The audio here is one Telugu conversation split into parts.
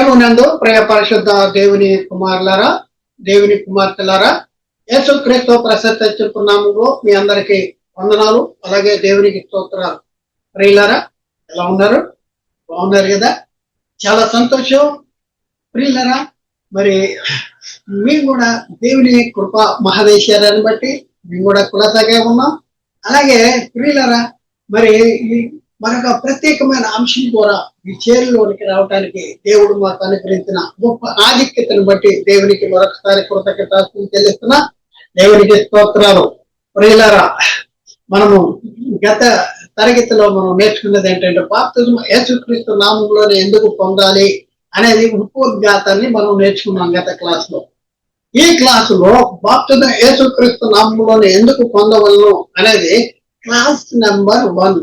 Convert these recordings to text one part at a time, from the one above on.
ప్రభునందు ప్రియ పరిశుద్ధ దేవుని కుమారులారా దేవుని కుమార్తెలారా యేసుక్రీస్తు ప్రసక్త చెప్పున్నాములో మీ అందరికి వందనాలు అలాగే దేవునికి స్తోత్రాలు. ప్రియులారా ఎలా ఉన్నారు? బాగున్నారు కదా? చాలా సంతోషం. ప్రియులరా మరి మేము కూడా దేవుని కృప మహాదేశారాన్ని బట్టి మేము కూడా కులతగా ఉన్నాం. అలాగే ప్రియులరా మరి ఈ మరొక ప్రత్యేకమైన అంశం ద్వారా ఈ చేరులోనికి రావడానికి దేవుడు మాకు అనుగ్రహించిన గొప్ప ఆధిక్యతను బట్టి దేవునికి మరొకసారి కృతజ్ఞత చెల్లిస్తున్నా. దేవునికి స్తోత్రాలు. ప్రియులరా మనము గత తరగతిలో మనం నేర్చుకున్నది ఏంటంటే బాప్తిజం యేసుక్రీస్తు నామంలోనే ఎందుకు పొందాలి అనేది ఉపోద్ఘాతాన్ని మనం నేర్చుకున్నాం గత క్లాస్లో ఈ క్లాసులో బాప్తిజం యేసుక్రీస్తు నామంలోనే ఎందుకు పొందవలను అనేది class number one.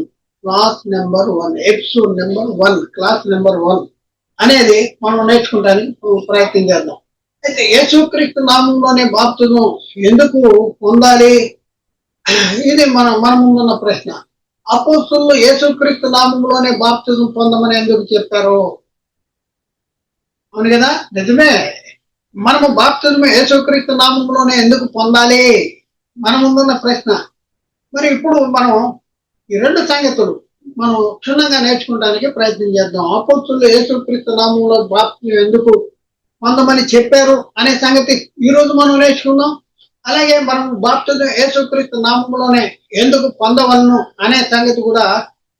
Class number one episode number one class number one అనేది మనం నేర్చుకుంటానికి ప్రయత్నం చేద్దాం. అయితే యేసుక్రీస్తు నామంలోనే బాప్తిజం ఎందుకు పొందాలి? ఇది మన మన ముందున్న ప్రశ్న. అపోస్తులు యేసుక్రీస్తు నామంలోనే బాప్తిజం పొందమని ఎందుకు చెప్పారు? అవును కదా? నిజమే. మనము బాప్తిజం యేసుక్రీస్తు నామంలోనే ఎందుకు పొందాలి? మన ముందున్న ప్రశ్న. మరి ఇప్పుడు మనం ఈ రెండు సంగతులు మనం క్షుణ్ణంగా నేర్చుకోవడానికి ప్రయత్నం చేద్దాం. అపోస్తులు యేసుక్రీస్తు నామంలో బాప్తి ఎందుకు కొంతమంది చెప్పారు అనే సంగతి ఈ రోజు మనం నేర్చుకుందాం. అలాగే మనం బాప్తిజం యేసుక్రీస్తు నామంలోనే ఎందుకు పొందవలను అనే సంగతి కూడా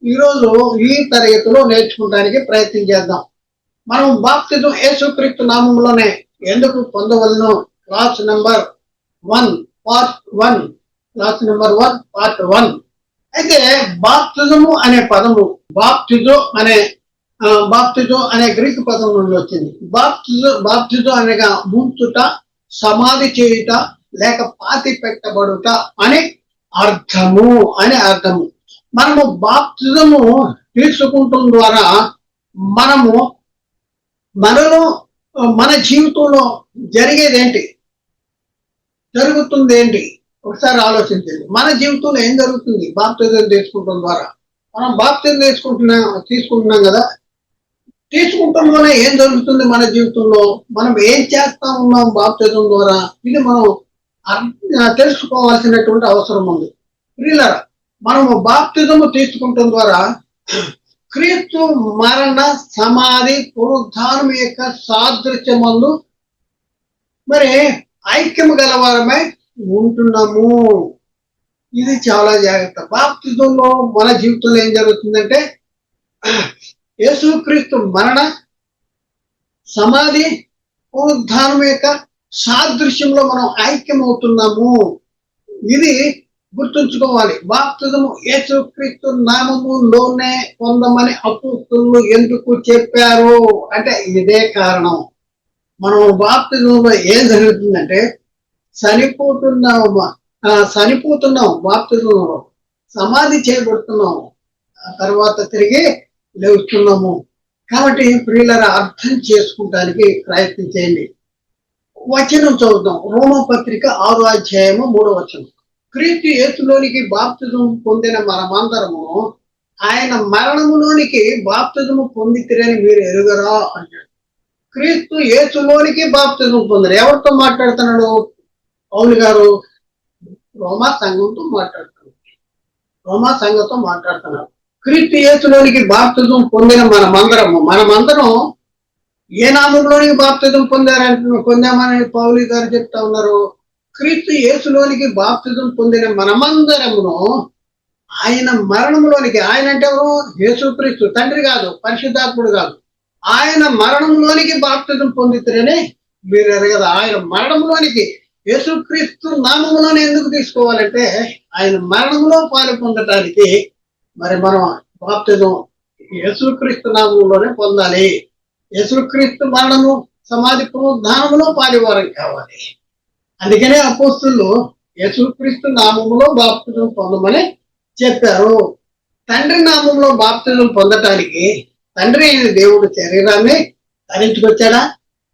ఈ రోజు ఈ తరగతిలో నేర్చుకోవడానికి ప్రయత్నం చేద్దాం. మనం బాప్తిజం యేసుక్రీస్తు నామంలోనే ఎందుకు పొందవలను? Class number one part one. Class number one part one. అయితే బాప్తిజము అనే పదము బాప్తిజో అనే బాప్తిజో అనే గ్రీక్ పదం నుండి వచ్చింది. బాప్తిజో బాప్తిజో అనగా ముంచుట సమాధి చేయుట లేక పాతి పెట్టబడుట అని అర్థము అని అర్థము. మనము బాప్తిజము తీసుకుంటం ద్వారా మనము మనలో మన జీవితంలో జరిగేది ఏంటి జరుగుతుంది ఏంటి ఒకసారి ఆలోచించండి. మన జీవితంలో ఏం జరుగుతుంది? బాప్తిజం తీసుకుంటాం ద్వారా. మనం బాప్తిజం తీసుకుంటున్నాం తీసుకుంటున్నాం కదా? తీసుకుంటంలోనే ఏం జరుగుతుంది మన జీవితంలో? మనం ఏం చేస్తా ఉన్నాం బాప్తిజం ద్వారా? ఇది మనం తెలుసుకోవాల్సినటువంటి అవసరం ఉంది. ప్రియులరా మనము బాప్తిజము తీసుకుంటం ద్వారా క్రీస్తు మరణ సమాధి పునరుద్ధానం యొక్క సాదృశ్యమందు మరి ఐక్యము గలవారమై ఉంటున్నాము. ఇది చాలా జాగ్రత్త. బాప్తిజంలో మన జీవితంలో ఏం జరుగుతుందంటే యేసుక్రీస్తు మరణ సమాధి పునరుద్ధానం యొక్క సాదృశ్యంలో మనం ఐక్యమవుతున్నాము. ఇది గుర్తుంచుకోవాలి. బాప్తిజము యేసుక్రీస్తు నామములోనే పొందమని అపోస్తులు ఎందుకు చెప్పారు? అంటే ఇదే కారణం. మనం బాప్తిజంలో ఏం జరుగుతుందంటే చనిపోతున్నాము చనిపోతున్నాం బాప్తిజంలో సమాధి చేయబడుతున్నాము తర్వాత తిరిగి లేస్తున్నాము. కాబట్టి ప్రియులర అర్థం చేసుకుంటానికి ప్రయత్నం చేయండి. వచనం చదువుతాం రోమపత్రిక ఆరు అధ్యాయము మూడో వచనం. క్రీస్తు యేసులోనికి బాప్తిజం పొందిన మనమందరము ఆయన మరణములోనికి బాప్తిజము పొందితిరని మీరు ఎరుగరా అంటాడు. క్రీస్తు యేసులోనికి బాప్తిజం పొందరు ఎవరితో మాట్లాడుతున్నాడు? పౌలు గారు రోమా సంఘంతో మాట్లాడుతున్నారు. రోమా సంఘంతో మాట్లాడుతున్నారు. క్రీస్తు యేసులోనికి బాప్తిజం పొందిన మనమందరము మనమందరం ఏ నామంలోనికి బాప్తిజం పొందారంట పొందామని పౌలి గారు చెప్తా ఉన్నారు. క్రీస్తు యేసులోనికి బాప్తిజం పొందిన మనమందరమును ఆయన మరణంలోనికి ఆయన అంటే ఎవరు? యేసుక్రీస్తు తండ్రి కాదు పరిశుద్ధాత్ముడు కాదు. ఆయన మరణంలోనికి బాప్తిజం పొందితేనే మీరు ఎరగదు? ఆయన మరణంలోనికి యేసుక్రీస్తు నామంలోనే ఎందుకు తీసుకోవాలంటే ఆయన మరణంలో పాలు పొందటానికి మరి మనం బాప్తిజం యేసుక్రీస్తు నామంలోనే పొందాలి. యేసుక్రీస్తు మరణము సమాధి పునరుద్ధానములో పాలివారం కావాలి. అందుకనే అపోస్తులు యేసుక్రీస్తు నామములో బాప్తిజం పొందమని చెప్పారు. తండ్రి నామంలో బాప్తిజం పొందటానికి తండ్రి అయిన దేవుడు శరీరాన్ని ధరించుకొచ్చాడా?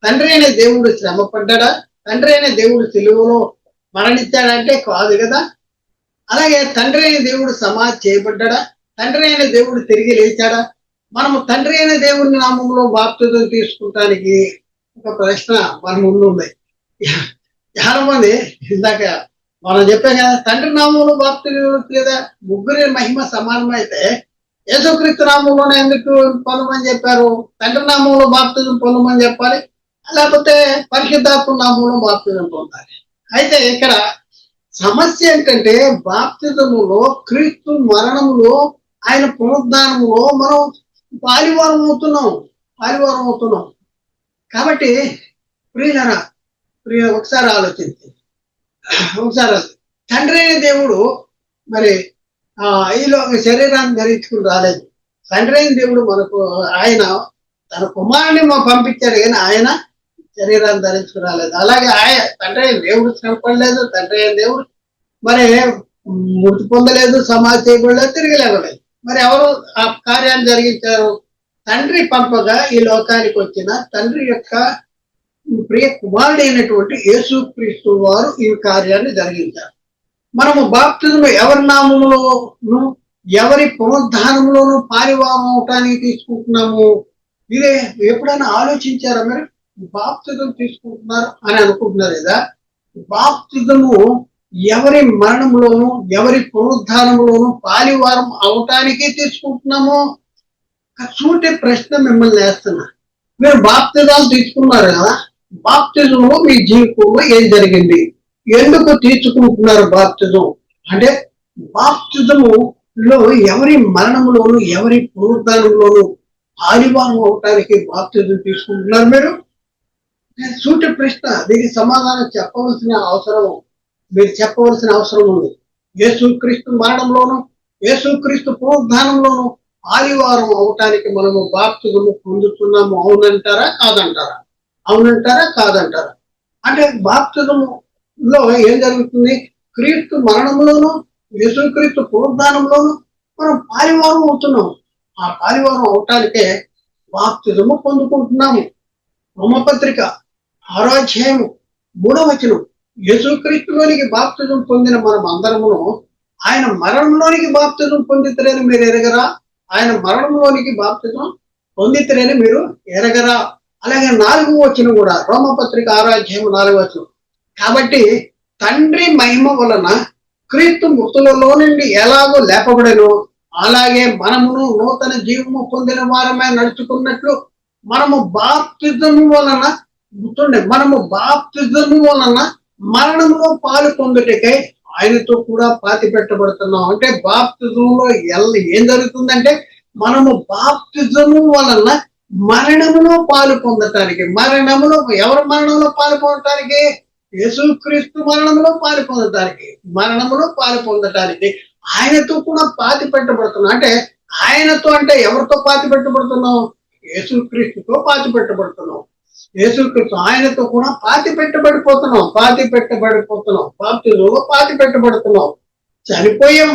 తండ్రి అయిన దేవుడు శ్రమ పడ్డాడా తండ్రి అయిన దేవుడు తెలుగులో మరణించాడంటే కాదు కదా? అలాగే తండ్రి అయిన దేవుడు సమాధి చేయబడ్డా తండ్రి అయిన దేవుడు తిరిగి లేచాడా? మనము తండ్రి అయిన దేవుని నామంలో బాప్తిజం తీసుకుంటానికి ఒక ప్రశ్న మన ముందు ఉంది. చాలా మంది ఇందాక మనం చెప్పాం కదా తండ్రి నామంలో బాప్తిజం లేదా ముగ్గురి మహిమ సమానమైతే యేసుక్రీస్తు నామంలోనే ఎందుకు పొందమని చెప్పారు? తండ్రి నామంలో బాప్తిజం పొందమని చెప్పాలి? లేకపోతే పరిశుద్ధాత్మ నామంలో బాప్తిజం పొందాలి అయితే ఇక్కడ సమస్య ఏంటంటే బాప్తిజములో క్రీస్తు మరణములో ఆయన పునరుద్ధానములో మనం పాలివారం అవుతున్నాం పాలివారం అవుతున్నాం. కాబట్టి ప్రియులరా ప్రియ ఒకసారి ఆలోచించి ఒకసారి తండ్రి అయిన దేవుడు మరి ఆ ఈలో శరీరాన్ని ధరించుకుని రాలేదు. తండ్రి అయిన దేవుడు మనకు ఆయన తన కుమారుని పంపించాడు కానీ ఆయన శరీరాన్ని ధరించుకుని రాలేదు. అలాగే ఆయన తండ్రి అయిన దేవుడు శ్రమపడలేదు తండ్రి అయిన దేవుడు మరి మృతి పొందలేదు సమాధి చేయబడలేదు తిరిగి లేవలేదు. మరి ఎవరు ఆ కార్యాన్ని జరిగించారు? తండ్రి పంపగా ఈ లోకానికి వచ్చిన తండ్రి యొక్క ప్రియ కుమారుడు అయినటువంటి యేసుక్రీస్తు వారు ఈ కార్యాన్ని జరిగించారు. మనము బాప్తిజం ఎవరి నామములోను ఎవరి పునరుద్ధానంలోను పారివారం అవటానికి తీసుకుంటున్నాము? ఇదే ఎప్పుడైనా ఆలోచించారా మరి? బాప్తిజం తీసుకుంటున్నారు అని అనుకుంటున్నారు కదా బాప్తిజము ఎవరి మరణంలోను ఎవరి పునరుద్ధానంలోను పాలివారం అవటానికి తీసుకుంటున్నాము? ఒక సూటి ప్రశ్న మిమ్మల్ని వేస్తున్నా. మీరు బాప్తిజాలు తీసుకున్నారు కదా బాప్తిజంలో మీ జీవితంలో ఏం జరిగింది? ఎందుకు తీసుకుంటున్నారు బాప్తిజం? అంటే బాప్తిజము లో ఎవరి మరణంలోను ఎవరి పునరుద్ధానంలోను పాలివారం అవటానికి బాప్తిజం తీసుకుంటున్నారు మీరు? సూటి ప్రశ్న దీనికి సమాధానం చెప్పవలసిన అవసరం మీరు చెప్పవలసిన అవసరం ఉంది. యేసుక్రీస్తు మరణంలోను యేసుక్రీస్తు పునరుద్ధానంలోను ఆదివారం అవటానికి మనము బాప్తిజము పొందుతున్నాము. అవునంటారా? కాదంటారా? అవునంటారా? కాదంటారా? అంటే బాప్తిజములో ఏం జరుగుతుంది? క్రీస్తు మరణంలోను యేసుక్రీస్తు పునరుద్ధానంలోను మనం పారివారం అవుతున్నాం ఆ పాలివారం అవటానికే బాప్తిజము పొందుకుంటున్నాము. రోమపత్రిక ఆరోధ్యాయము మూడవ వచనం. యేసుక్రీస్తులోనికి బాప్తిజం పొందిన మనం అందరమును ఆయన మరణంలోనికి బాప్తిజం పొందితలేని మీరు ఎరగరా? ఆయన మరణంలోనికి బాప్తిజం పొందితలేని మీరు ఎరగరా? అలాగే నాలుగు వచ్చిన కూడా రోమపత్రిక ఆరో అధ్యాయం నాలుగు వచనం. కాబట్టి తండ్రి మహిమ వలన క్రీస్తు మృతులలో నుండి ఎలాగో లేపబడను? అలాగే మనమును నూతన జీవము పొందిన వారమే నడుచుకున్నట్లు మనము బాప్తిజం వలన గుర్తుండే మనము బాప్తిజము వలన మరణంలో పాలు పొందుటకై ఆయనతో కూడా పాతి పెట్టబడుతున్నాం అంటే బాప్తిజంలో ఎల్ ఏం జరుగుతుందంటే మనము బాప్తిజము వలన మరణములో పాలు పొందటానికి మరణములో ఎవరి మరణంలో పాలు పొందటానికి? యేసుక్రీస్తు మరణంలో పాలు పొందటానికి మరణములో పాలు పొందటానికి ఆయనతో కూడా పాతి పెట్టబడుతున్నాం అంటే ఆయనతో అంటే ఎవరితో పాతి పెట్టబడుతున్నాం యేసుక్రీస్తుతో పాతి పెట్టబడుతున్నాం యేసుక్రీస్తు ఆయనతో కూడా పాతి పెట్టబడిపోతున్నాం పాతి పెట్టబడిపోతున్నాం. బాప్తిజంలో పాతి పెట్టబడుతున్నాం. చనిపోయాం.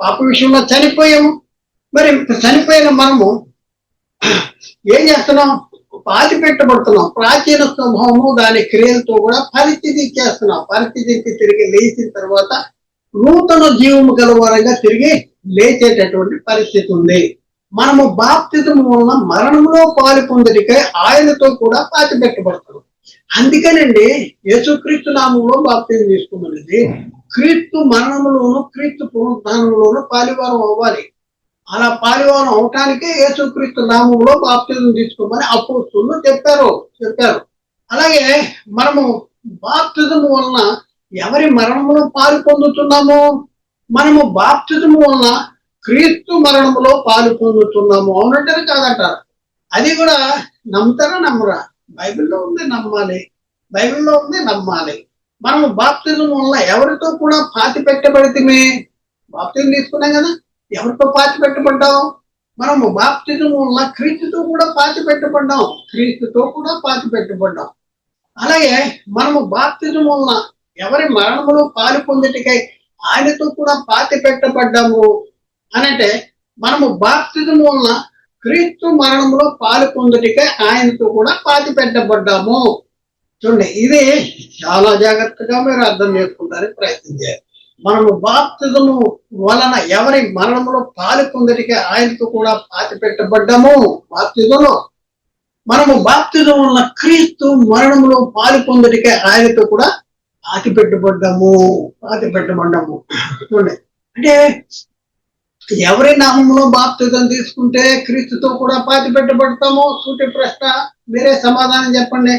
పాప విషయంలో చనిపోయాము మరి చనిపోయిన మనము ఏం చేస్తున్నాం? పాతి పెట్టబడుతున్నాం. ప్రాచీన స్వభావము దాని క్రియలతో కూడా పరిస్థితి చేస్తున్నాం. పరిస్థితికి తిరిగి లేచిన తర్వాత నూతన జీవము గలవారంగా తిరిగి లేచేటటువంటి పరిస్థితి ఉంది. మనము బాప్తిజం వలన మరణంలో పాలు పొందడికై ఆయనతో కూడా పాతి పెట్టబడతాం అందుకనండి యేసుక్రీస్తు నామంలో బాప్తిజం తీసుకున్నది క్రీస్తు మరణంలోను క్రీస్తు పునరుద్ధానంలోను పాలివారం అవ్వాలి. అలా పాలివారం అవటానికే యేసుక్రీస్తు నామంలో బాప్తిజం తీసుకోమని అపోస్తులు చెప్పారు చెప్పారు. అలాగే మనము బాప్తిజం వలన ఎవరి మరణంలో పాలు పొందుతున్నాము మనము బాప్తిజం వలన క్రీస్తు మరణంలో పాలు పొందుతున్నాము అవునంటారు కాదంటారు. అది కూడా నమ్ముతారా నమ్మరా? బైబిల్లో ఉంది నమ్మాలి. బైబిల్లో ఉంది నమ్మాలి. మనము బాప్తిజం వల్ల ఎవరితో కూడా పాతి పెట్టబడితే బాప్తిజం తీసుకున్నాం కదా. ఎవరితో పాతి పెట్టబడ్డాం మనము బాప్తిజం వల్ల క్రీస్తుతో కూడా పాతి పెట్టబడ్డాం క్రీస్తుతో కూడా పాతి పెట్టబడ్డాం అలాగే మనము బాప్తిజం వలన ఎవరి మరణములో పాలు పొందిటికై ఆయనతో కూడా పాతి పెట్టబడ్డాము? అనంటే మనము బాప్తిజం వలన క్రీస్తు మరణంలో పాలు పొందుటికే ఆయనతో కూడా పాతి పెట్టబడ్డాము. చూడండి ఇది చాలా జాగ్రత్తగా మీరు అర్థం చేసుకుంటానికి ప్రయత్నం చేయాలి. మనము బాప్తిజము వలన ఎవరి మరణంలో పాలు పొందటికే ఆయనతో కూడా పాతి పెట్టబడ్డాము? బాప్తిజంలో మనము బాప్తిజం వలన క్రీస్తు మరణంలో పాలు పొందటికే ఆయనతో కూడా పాతి పెట్టబడ్డాము. పాతి పెట్టబడ్డాము. చూడండి అంటే ఎవరి నామంలో బాప్తిజం తీసుకుంటే క్రీస్తుతో కూడా పాతి పెట్టబడతాము సూటి ప్రశ్న. మీరే సమాధానం చెప్పండి.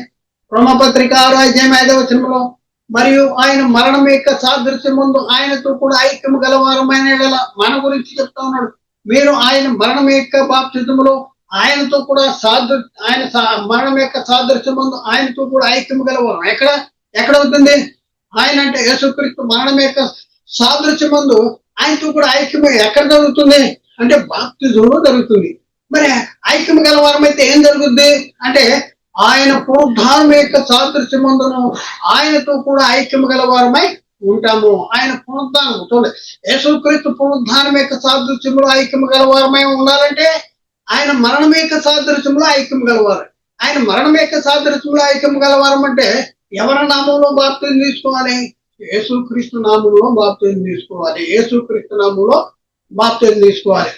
రోమపత్రిక ఆరో ఐదవ వచనంలో మరియు ఆయన మరణం యొక్క సాదృశ్యం ముందు ఆయనతో కూడా ఐక్యం గలవారమైన గల మన గురించి చెప్తా ఉన్నాడు. మీరు ఆయన మరణం యొక్క బాప్తిజములో ఆయనతో కూడా సాదృ ఆయన మరణం యొక్క సాదృశ్యం ముందు ఆయనతో కూడా ఐక్యం గలవారం. ఎక్కడ? ఎక్కడ అవుతుంది ఆయన అంటే యేసుక్రీస్తు మరణం యొక్క సాదృశ్యం ముందు ఆయనతో కూడా ఐక్యం ఎక్కడ జరుగుతుంది? అంటే బాప్తిజంలో జరుగుతుంది. మరి ఐక్యం గల వారమైతే ఏం జరుగుద్ది? అంటే ఆయన పునరుద్ధానం యొక్క సాదృశ్యమందును ఆయనతో కూడా ఐక్యం గలవారమై ఉంటాము. ఆయన పునరుద్ధానం చూడండి యేసుక్రీస్తు పునరుద్ధానం యొక్క సాదృశ్యంలో ఐక్యం గలవారమై ఉండాలంటే ఆయన మరణం యొక్క సాదృశ్యంలో ఐక్యం గలవారు. ఆయన మరణం యొక్క సాదృశ్యంలో ఐక్యం గలవారం అంటే ఎవరి నామంలో బాప్తిజం తీసుకోవాలి యేసుక్రీస్తు నామంలో బాప్తిజం తీసుకోవాలి. యేసుక్రీస్తు నామంలో బాప్తిజం తీసుకోవాలి.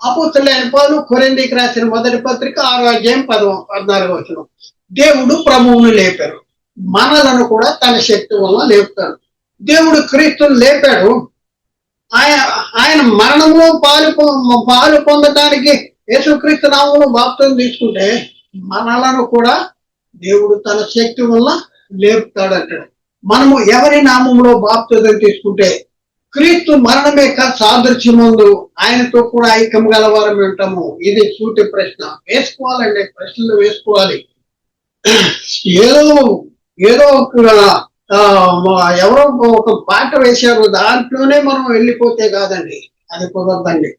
అపోస్తులైన పౌలు కొరెండికి రాసిన మొదటి పత్రిక ఆరో అధ్యాయం పదవ పద్నాలుగో వచ్చిన దేవుడు ప్రభువును లేపారు మనలను కూడా తన శక్తి వలన లేపుతాడు. దేవుడు క్రీస్తుని లేపాడు. ఆయన ఆయన మరణంలో పాలు పాలు పొందడానికి యేసుక్రీస్తు నామంలో బాప్తిజం తీసుకుంటే మనలను కూడా దేవుడు తన శక్తి వల్ల లేపుతాడు అంటాడు మనము ఎవరి నామంలో బాప్తిజం తీసుకుంటే క్రీస్తు మరణమే సాదృశ్యముందు ఆయనతో కూడా ఐక్యం గలవారం ఉంటాము. ఇది సూటి ప్రశ్న. వేసుకోవాలండి. ప్రశ్నలు వేసుకోవాలి. ఏదో ఏదో ఒక ఎవరో ఒక పాట వేశారు. దాంట్లోనే మనం వెళ్ళిపోతే కాదండి. అది కుదరదండి.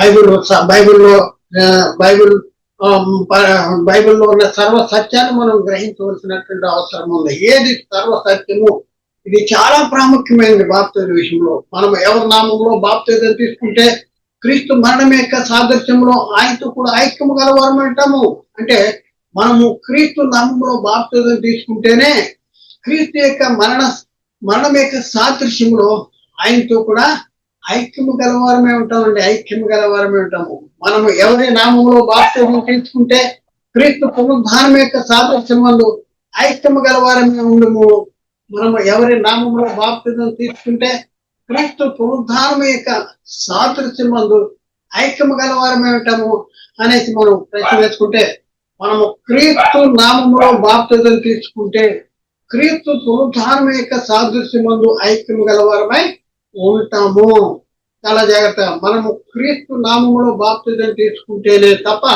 బైబిల్ బైబిల్లో బైబిల్ బైబిల్లో ఉన్న సర్వ సత్యాన్ని మనం గ్రహించవలసినటువంటి అవసరం ఉంది. ఏది సర్వ సత్యము ఇది చాలా ప్రాముఖ్యమైనది బాప్తిజం విషయంలో. మనం ఎవరి నామంలో బాప్తిజం తీసుకుంటే క్రీస్తు మరణం యొక్క సాదృశ్యంలో ఆయనతో కూడా ఐక్యము గలవారం అంటాము. అంటే మనము క్రీస్తు నామంలో బాప్తిజం తీసుకుంటేనే క్రీస్తు యొక్క మరణ మరణం యొక్క సాదృశ్యంలో ఆయనతో కూడా ఐక్యము గలవారమే ఉంటామండి ఐక్యము గలవారమే ఉంటాము. మనము ఎవరి నామంలో బాప్తిజం తీసుకుంటే క్రీస్తు పునరుద్ధానం యొక్క సాదృశ్యం వల్ల ఐక్యము గలవారమే ఉండము. మనము ఎవరి నామంలో బాప్తిజం తీసుకుంటే క్రీస్తు పునరుద్ధానం యొక్క సాదృశ్యం వల్ల ఐక్యము గలవారమే ఉంటాము అనేసి మనం ప్రశ్న వేసుకుంటే మనము క్రీస్తు నామంలో బాప్తిజం తీసుకుంటే క్రీస్తు పునరుద్ధానం యొక్క సాదృశ్యం మందు ఐక్యము గలవారమై ఉంటాము. చాలా జాగ్రత్త. మనము క్రీస్తు నామములో బాప్తిజం తీసుకుంటేనే తప్ప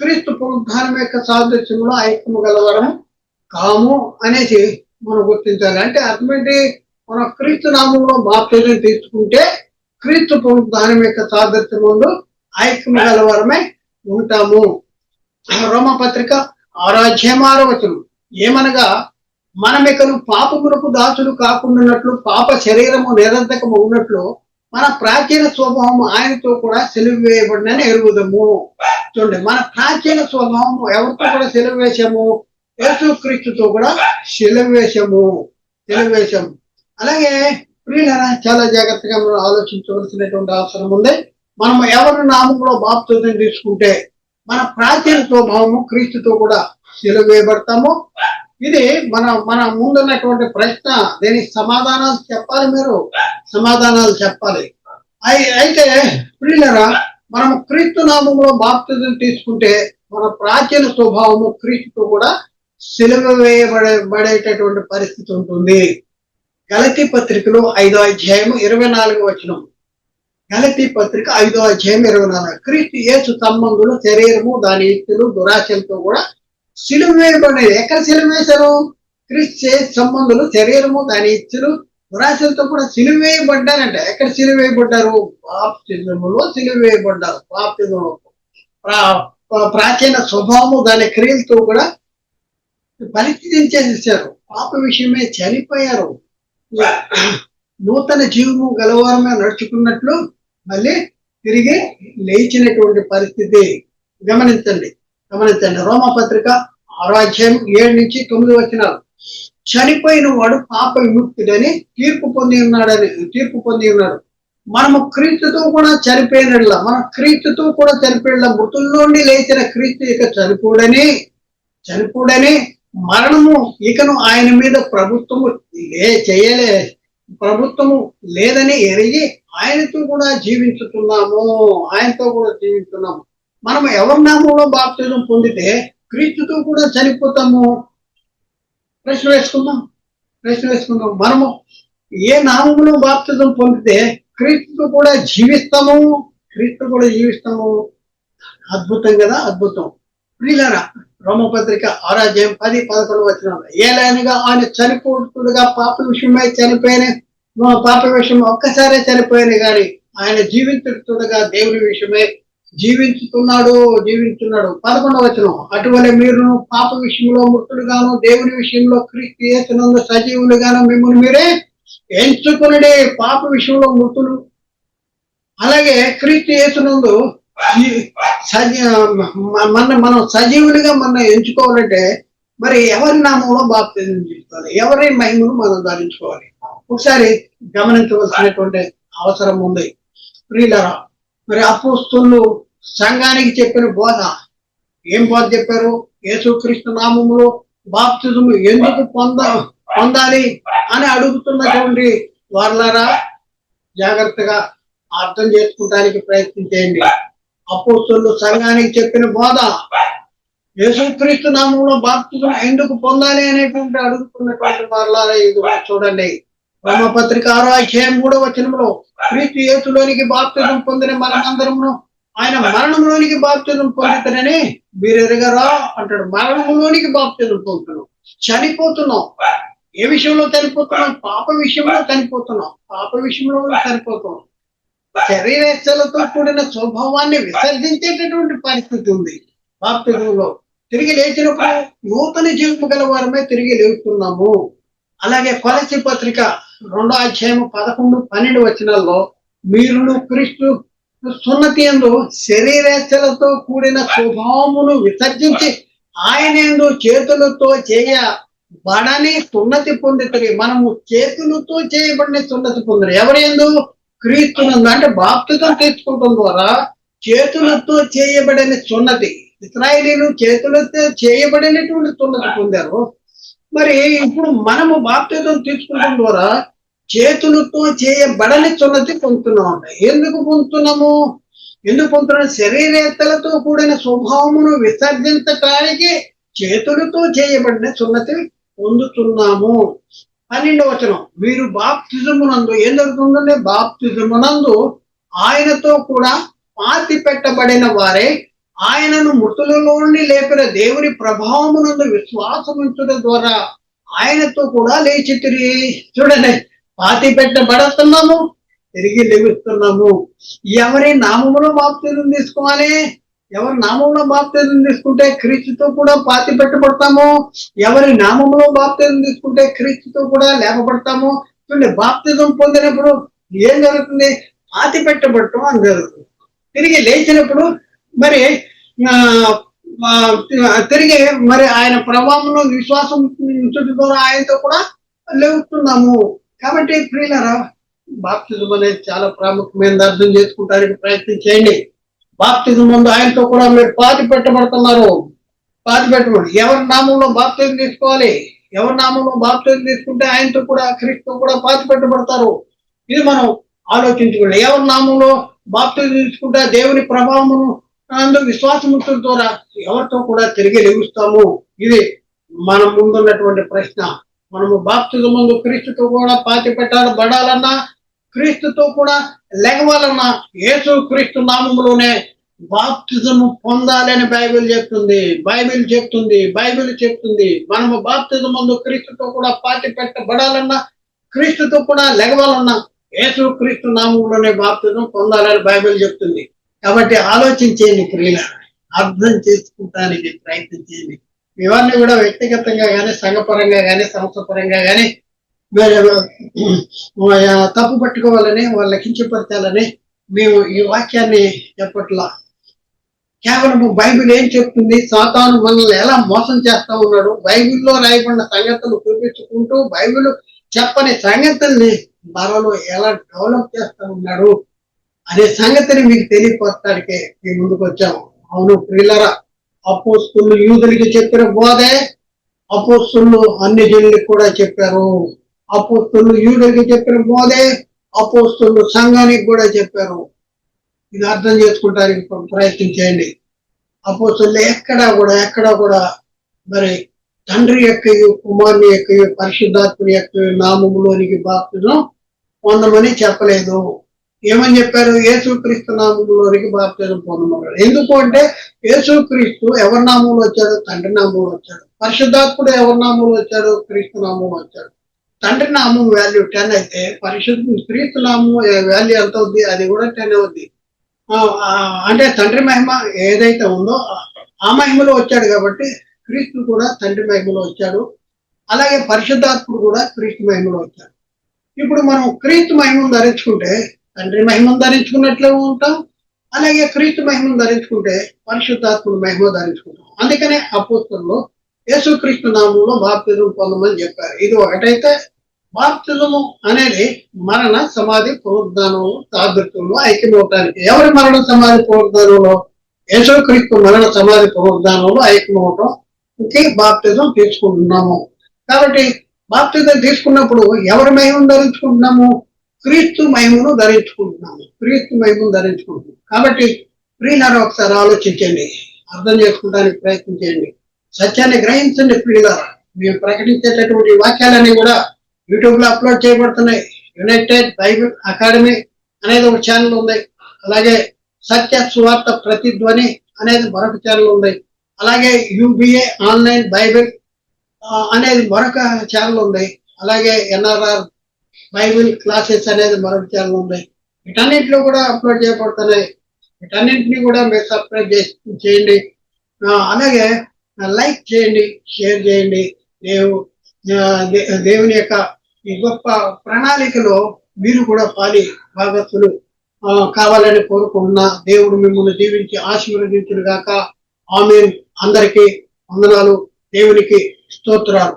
క్రీస్తు పునరుద్ధానం యొక్క సాదృశ్యంలో ఐక్యము గలవరం కాము అనేసి మనం గుర్తించాలి. అంటే అటువంటి మనం క్రీస్తు నామంలో బాప్తిజం తీసుకుంటే క్రీస్తు పునరుద్ధానం యొక్క సాదృశ్యం ఐక్యం ఐక్యము గలవరమై ఉంటాము. రోమపత్రిక ఆరాధ్యం ఆరవచనం ఏమనగా మనమికను పాపమునకు దాసులు కాకుండానట్లు పాప శరీరము నిరంతకము ఉన్నట్లు మన ప్రాచీన స్వభావం ఆయనతో కూడా సెలవు వేయబడినని ఎరుగుదము. చూడండి మన ప్రాచీన స్వభావం ఎవరితో కూడా సెలవు వేశాము యేసుక్రీస్తుతో కూడా సెలవు వేశాము సెలవు వేశాము అలాగే ప్రియులరా చాలా జాగ్రత్తగా మనం ఆలోచించవలసినటువంటి అవసరం ఉంది. మనం ఎవరి నామంలో బాప్తిజం తీసుకుంటే మన ప్రాచీన స్వభావము క్రీస్తుతో కూడా సెలవు వేయబడతాము ఇది మన మన ముందున్నటువంటి ప్రశ్న. దీనికి సమాధానాలు చెప్పాలి మీరు? సమాధానాలు చెప్పాలి. అయితే ప్రియులరా మనం క్రీస్తు నామంలో బాప్తిజం తీసుకుంటే మన ప్రాచీన స్వభావము క్రీస్తుతో కూడా సిలువ వేయబడే బడేటటువంటి పరిస్థితి ఉంటుంది. గలతీ పత్రికలో ఐదో అధ్యాయం ఇరవై నాలుగు వచనం. గలతీ పత్రిక ఐదో అధ్యాయం ఇరవై నాలుగు. క్రీస్తు యేసు సంబంధులు శరీరము దాని ఎత్తులు దురాశలతో కూడా సిలువ వేయబడినది ఎక్కడ సిలువ వేశారు క్రిస్టే సంబంధులు శరీరము దాని ఇచ్చులు దురాశలతో కూడా సిలువ వేయబడ్డారంట ఎక్కడ సిలువ వేయబడ్డారు బాప్తిజములో. సిలువ వేయబడ్డారు బాప్తిజంలో ప్రాచీన స్వభావము దాని క్రియలతో కూడా పరిస్థితించేసేసారు పాప విషయమే చనిపోయారు. నూతన జీవము గలవారమే నడుచుకున్నట్లు మళ్ళీ తిరిగి లేచినటువంటి పరిస్థితి. గమనించండి. గమనించండి. రోమపత్రిక పత్రిక అధ్యాయం ఏడు నుంచి తొమ్మిది వచ్చినారు చనిపోయిన వాడు పాప విముక్తుడని తీర్పు పొంది ఉన్నాడని తీర్పు పొంది ఉన్నాడు. మనము క్రీస్తుతో కూడా చనిపోయినట్ల మన క్రీస్తుతో కూడా చనిపోయిన నుండి లేచిన క్రీస్తు ఇక చనిపోడని చనిపోడని మరణము ఇకను ఆయన మీద ప్రభుత్వము లే చేయలే ప్రభుత్వము లేదని ఎరిగి ఆయనతో కూడా జీవించుతున్నాము. ఆయనతో కూడా జీవిస్తున్నాము మనం ఎవరి నామంలో బాప్తిజం పొందితే క్రీస్తుతో కూడా చనిపోతాము. ప్రశ్న వేసుకుందాం. ప్రశ్న వేసుకుందాం. మనము ఏ నామంలో బాప్తిజం పొందితే క్రీస్తుతో కూడా జీవిస్తాము. క్రీస్తు కూడా జీవిస్తాము. అద్భుతం కదా అద్భుతం. ప్రియులరా రోమపత్రిక ఆరాధ్యం పది పదకొండు వచ్చిన ఏలైనగా ఆయన చనిపోతుడుగా పాప విషయమై చనిపోయిన మా పాప విషయం ఒక్కసారే చనిపోయిన కానీ ఆయన జీవితుడుగా దేవుని విషయమై జీవించుతున్నాడు జీవించున్నాడు. పదకొండవ వచనం. అటువలే మీరు పాప విషయంలో మృతులుగాను దేవుని విషయంలో క్రీస్తు చేసినందు సజీవులుగాను మిమ్మల్ని మీరే ఎంచుకునడే. పాప విషయంలో మృతులు. అలాగే క్రీస్తు చేసినందు మన మనం సజీవులుగా మనం ఎంచుకోవాలంటే మరి ఎవరి నామంలో బాప్తిజం తీసుకోవాలి ఎవరి మహిమను మనం ధరించుకోవాలి? ఒకసారి గమనించవలసినటువంటి అవసరం ఉంది. ప్రియులరా మరి అపోస్తులు సంఘానికి చెప్పిన బోధ. ఏం బోధ చెప్పారు? యేసుక్రీస్తు నామములో బాప్తిజం ఎందుకు పొంద పొందాలి అని అడుగుతున్నటువంటి వాళ్ళరా జాగ్రత్తగా అర్థం చేసుకుంటానికి ప్రయత్నించేయండి అపోస్తులు సంఘానికి చెప్పిన బోధ. యేసుక్రీస్తు నామంలో బాప్తిజం ఎందుకు పొందాలి అనేటువంటి అడుగుతున్నటువంటి వాళ్ళ ఇది చూడండి. రోమపత్రిక ఆరో అధ్యాయం మూడో వచనంలో క్రీస్తు యేసులోనికి బాప్తిజం పొందిన మనమందరమును ఆయన మరణంలోనికి బాప్తిజం పొందుతానని మీరు ఎరగరా అంటాడు. మరణంలోనికి బాప్తిజం పొందుతున్నాం. చనిపోతున్నాం. ఏ విషయంలో చనిపోతున్నాం? పాప విషయంలో చనిపోతున్నాం. పాప విషయంలో చనిపోతున్నాం. శరీరేచ్ఛలతో కూడిన స్వభావాన్ని విసర్జించేటటువంటి పరిస్థితి ఉంది బాప్తిజంలో. తిరిగి లేచినప్పుడు నూతన జీవితం గల వారమే తిరిగి లేపుతున్నాము అలాగే కొలసి పత్రిక రెండో అధ్యాయం పదకొండు పన్నెండు వచనాల్లో మీరును క్రీస్తు సున్నతి ఎందు శరీరేచ్ఛలతో కూడిన స్వభావమును విసర్జించి ఆయన ఎందు చేతులతో చేయ బడని సున్నతి పొందితరి. మనము చేతులతో చేయబడిన సున్నతి పొందరు. ఎవరి ఎందు క్రీస్తునందు అంటే బాప్తిజం తీసుకుంటాం ద్వారా చేతులతో చేయబడిన సున్నతి. ఇస్రాయలీలు చేతులతో చేయబడినటువంటి సున్నతి పొందారు. మరి ఇప్పుడు మనము బాప్తిజం తీసుకోవడం ద్వారా చేతులతో చేయబడని సున్నతి పొందుతున్నాం ఎందుకు పొందుతున్నాము? ఎందుకు పొందుతున్నాం? శరీరేత్తలతో కూడిన స్వభావమును విసర్జించటానికి చేతులతో చేయబడిన సున్నతి పొందుతున్నాము. పన్నెండు వచనం. మీరు బాప్తిజమునందు ఏం జరుగుతుందంటే బాప్తిజమునందు ఆయనతో కూడా పాతి పెట్టబడిన వారే ఆయనను మృతులలోని లేపిన దేవుని ప్రభావమునందు విశ్వాసముంచడం ద్వారా ఆయనతో కూడా లేచి తిరిగి చూడండి. పాతి పెట్టబడుతున్నాము తిరిగి లెగుస్తున్నాము ఎవరి నామములో బాప్తిజం తీసుకోవాలి? ఎవరి నామంలో బాప్తిజం తీసుకుంటే క్రీస్తుతో కూడా పాతి పెట్టబడతాము? ఎవరి నామంలో బాప్తిజం తీసుకుంటే క్రీస్తుతో కూడా లేపబడతాము? చూడండి బాప్తిజం పొందినప్పుడు ఏం జరుగుతుంది? పాతి పెట్టబడటం అని జరుగుతుంది. తిరిగి లేచినప్పుడు మరి తిరిగి మరి ఆయన ప్రభావంలో విశ్వాసం ఉంచడం ద్వారా ఆయనతో కూడా లేవుతున్నాము. కాబట్టి ప్రియులరా బాప్తిజం అనేది చాలా ప్రాముఖ్యమైనది. అర్థం చేసుకుంటానికి ప్రయత్నం చేయండి. బాప్తిజం ముందు ఆయనతో కూడా మీరు పాతి పెట్టబడుతున్నారు. పాతి పెట్టబడి ఎవరి నామంలో బాప్తిజం తీసుకోవాలి? ఎవరి నామంలో బాప్తిజం తీసుకుంటే ఆయనతో కూడా క్రీస్తు కూడా పాతి పెట్టబడతారు? ఇది మనం ఆలోచించుకోండి. ఎవరి నామంలో బాప్తిజం తీసుకుంటే దేవుని ప్రభావమును అందులో విశ్వాసముల ద్వారా ఎవరితో కూడా తిరిగి లెగుస్తాము? ఇది మన ముందున్నటువంటి ప్రశ్న. మనము బాప్తిజం ముందు క్రీస్తుతో కూడా పాతి పెట్టాలి పడాలన్నా క్రీస్తుతో కూడా లెగవాలన్నా యేసు క్రీస్తు నామములోనే బాప్తిజము పొందాలని బైబిల్ చెప్తుంది బైబిల్ చెప్తుంది బైబిల్ చెప్తుంది. మనము బాప్తిజం ముందు క్రీస్తుతో కూడా పాతి పెట్టబడాలన్నా క్రీస్తుతో కూడా లెగవాలన్నా యేసు క్రీస్తు నామంలోనే బాప్తిజం పొందాలని బైబిల్ చెప్తుంది. కాబట్టి ఆలోచించేయండి ప్రియుల అర్థం చేసుకుంటానికి ప్రయత్నం చేయండి. ఇవన్నీ కూడా వ్యక్తిగతంగా కానీ సంఘపరంగా కానీ సంస్థపరంగా కానీ తప్పు పట్టుకోవాలని వాళ్ళ కించపరచాలని మేము ఈ వాక్యాన్ని చెప్పట్లా కేవలం బైబిల్ ఏం చెప్తుంది? సాతాను మనల్ని ఎలా మోసం చేస్తా ఉన్నాడు? బైబిల్లో రాయబడిన సంగతులు చూపించుకుంటూ బైబిల్ చెప్పని సంగతుల్ని మనలో ఎలా డెవలప్ చేస్తా ఉన్నాడు? అనే సంగతిని మీకు తెలియపరచడానికే మీ ముందుకు వచ్చాము. అవును ప్రిల్లరా అపోస్తులు యూదులకి చెప్పిన బోధే అపోస్తులు అన్ని జనులకు కూడా చెప్పారు. అపోస్తులు యూదులకి చెప్పిన బోధే అపోస్తులు సంఘానికి కూడా చెప్పారు. ఇది అర్థం చేసుకుంటానికి ప్రయత్నం చేయండి. అపోస్తులు ఎక్కడా కూడా ఎక్కడా కూడా మరి తండ్రి యొక్క కుమారుని యొక్క పరిశుద్ధాత్మని యొక్క నామములోనికి బాప్తిజం పొందమని చెప్పలేదు. ఏమని చెప్పారు? యేసుక్రీస్తు నామంలోనికి బాప్తిజం పొందమన్నారు ఎందుకు అంటే యేసుక్రీస్తు ఎవరి నామంలో వచ్చాడు? తండ్రి నామంలో వచ్చాడు. పరిశుద్ధాత్ముడు ఎవరి నామంలో వచ్చాడు? క్రీస్తు నామంలో వచ్చాడు. తండ్రి నామం వాల్యూ టెన్ అయితే పరిశుద్ధ క్రీస్తు నామం వాల్యూ ఎంత అవుద్ది? అది కూడా టెన్ అవుద్ది. అంటే తండ్రి మహిమ ఏదైతే ఉందో ఆ- ఆ మహిమలో వచ్చాడు కాబట్టి క్రీస్తు కూడా తండ్రి మహిమలో వచ్చాడు. అలాగే పరిశుద్ధాత్ముడు కూడా క్రీస్తు మహిమలో వచ్చాడు. ఇప్పుడు మనం క్రీస్తు మహిమను ధరించుకుంటే తండ్రి మహిమను ధరించుకున్నట్లే ఉంటాం. అలాగే క్రీస్తు మహిమను ధరించుకుంటే పరిశుద్ధాత్ముడు మహిమ ధరించుకుంటాం. అందుకనే అపోస్తుల్లో యేసుక్రీస్తు నామంలో బాప్తిజం పొందమని చెప్పారు. ఇది ఒకటైతే బాప్తిజము అనేది మరణ సమాధి పునరుద్ధానంలో సాదృత్యంలో ఐక్యమవటానికి. ఎవరి మరణ సమాధి పునరుద్ధానంలో? యేసుక్రీస్తు మరణ సమాధి పునరుద్ధానంలో ఐక్యమవటంకి బాప్తిజం తీసుకుంటున్నాము. కాబట్టి బాప్తిజం తీసుకున్నప్పుడు ఎవరి మహిమను ధరించుకుంటున్నాము? క్రీస్తు మహిమను ధరించుకుంటున్నాము క్రీస్తు మహిమను ధరించుకుంటున్నాం కాబట్టి ప్రియులారా ఒకసారి ఆలోచించండి. అర్థం చేసుకోవడానికి ప్రయత్నం చేయండి. సత్యాన్ని గ్రహించండి ప్రియులారా. మేము ప్రకటించేటటువంటి వాక్యాలన్నీ కూడా యూట్యూబ్లో అప్లోడ్ చేయబడుతున్నాయి. యునైటెడ్ బైబిల్ అకాడమీ అనేది ఒక ఛానల్ ఉంది. అలాగే సత్య సువార్త ప్రతిధ్వని అనేది మరొక ఛానల్ ఉంది. అలాగే యూబిఏ ఆన్లైన్ బైబిల్ అనేది మరొక ఛానల్ ఉంది. అలాగే ఎన్ఆర్ఆర్ బైబిల్ క్లాసెస్ అనేది మరొక ఛానల్ ఉన్నాయి వీటన్నింటిలో కూడా అప్లోడ్ చేయబడుతున్నాయి. వీటన్నింటినీ కూడా మీరు సబ్స్క్రైబ్ చేసి చేయండి. అలాగే లైక్ చేయండి షేర్ చేయండి. దేవు దేవుని యొక్క ఈ గొప్ప ప్రణాళికలో మీరు కూడా పాలి భాగస్తులు కావాలని కోరుకుంటున్నా. దేవుడు మిమ్మల్ని దీవించి ఆశీర్వదించును గాక ఆమె అందరికీ వందనాలు. దేవునికి స్తోత్రాలు.